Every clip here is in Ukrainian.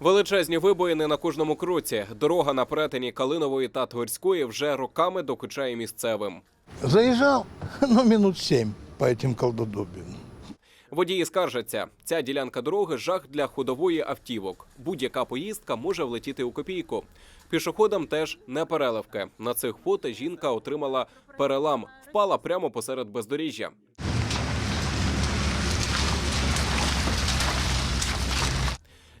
Величезні вибоїни на кожному кроці. Дорога на перетині Калинової та Тверської вже роками докучає місцевим. Заезжал, ну, минут семь по этим колдодобинам. Водії скаржаться, ця ділянка дороги жах для ходової автівок. Будь-яка поїздка може влетіти у копійку. Пішоходам теж не переливки. На цих фото жінка отримала перелам, впала прямо посеред бездоріжжя.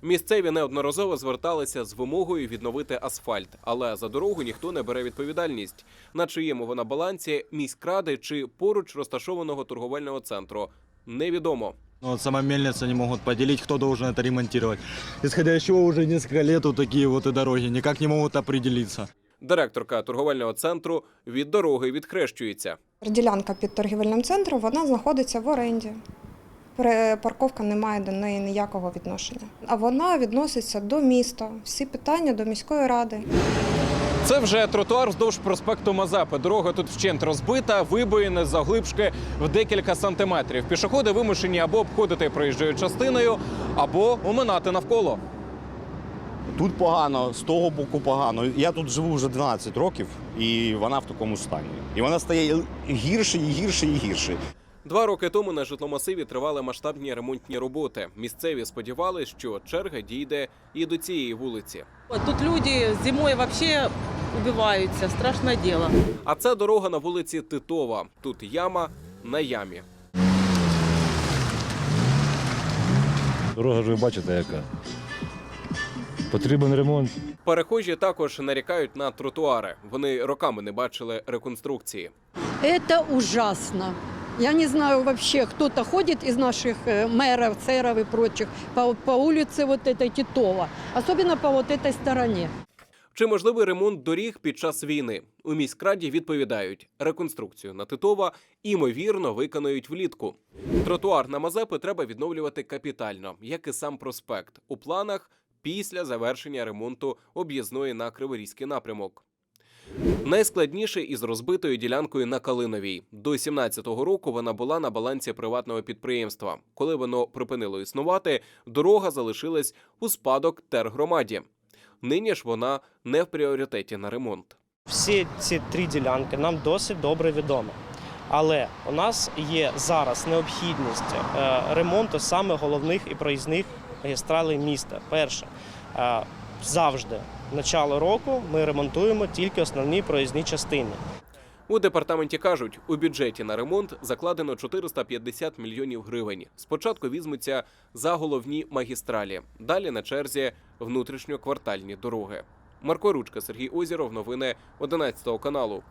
Місцеві неодноразово зверталися з вимогою відновити асфальт, але за дорогу ніхто не бере відповідальність. На чиєму вона балансі міськради чи поруч розташованого торговельного центру невідомо. Ну, Вот сама мельница не могут поделить, кто должен это ремонтировать. Исходя из чего уже несколько лет вот такие вот и дороги никак не могут определиться. Директорка торговельного центру від дороги відхрещується. Ділянка під торгівельним центром вона знаходиться в оренді. Парковка не має до неї ніякого відношення. А вона відноситься до міста. Всі питання до міської ради. Це вже тротуар вздовж проспекту Мазепи. Дорога тут вщент розбита, вибоїни заглибшки в декілька сантиметрів. Пішоходи вимушені або обходити проїжджою частиною, або оминати навколо. Тут погано, з того боку погано. Я тут живу вже 12 років, і вона в такому стані. І вона стає гірше, і гірше, і гірше. Два роки тому на житломасиві тривали масштабні ремонтні роботи. Місцеві сподівались, що черга дійде і до цієї вулиці. Тут люди зимой вообще убиваются, страшное дело. А це дорога на вулиці Титова. Тут яма на ямі. Дорога ж ви бачите, яка. Потрібен ремонт. Перехожі також нарікають на тротуари. Вони роками не бачили реконструкції. Это ужасно. Я не знаю вообще, кто-то ходит из наших э, мэров, церов и прочих по, по улице вот этой Титова, особенно по вот этой стороне. Чи можливий ремонт доріг під час війни? У міськраді відповідають, реконструкцію на Титова імовірно виконають влітку. Тротуар на Мазепи треба відновлювати капітально, як і сам проспект. У планах після завершення ремонту об'їзної на Криворізький напрямок. Найскладніше із розбитою ділянкою на Калиновій. До 17-го року вона була на балансі приватного підприємства. Коли воно припинило існувати, дорога залишилась у спадок тергромаді. Нині ж вона не в пріоритеті на ремонт. Всі ці три ділянки нам досить добре відомі. Але у нас є зараз необхідність е, ремонту саме головних і проїзних магістралей міста. Перше, е, завжди начало року ми ремонтуємо тільки основні проїзні частини. У департаменті кажуть, у бюджеті на ремонт закладено 450 мільйонів гривень. Спочатку візьмуться за головні магістралі. Далі на черзі внутрішньоквартальні дороги. Марко Ручка, Сергій Озіров. Новини 11 каналу.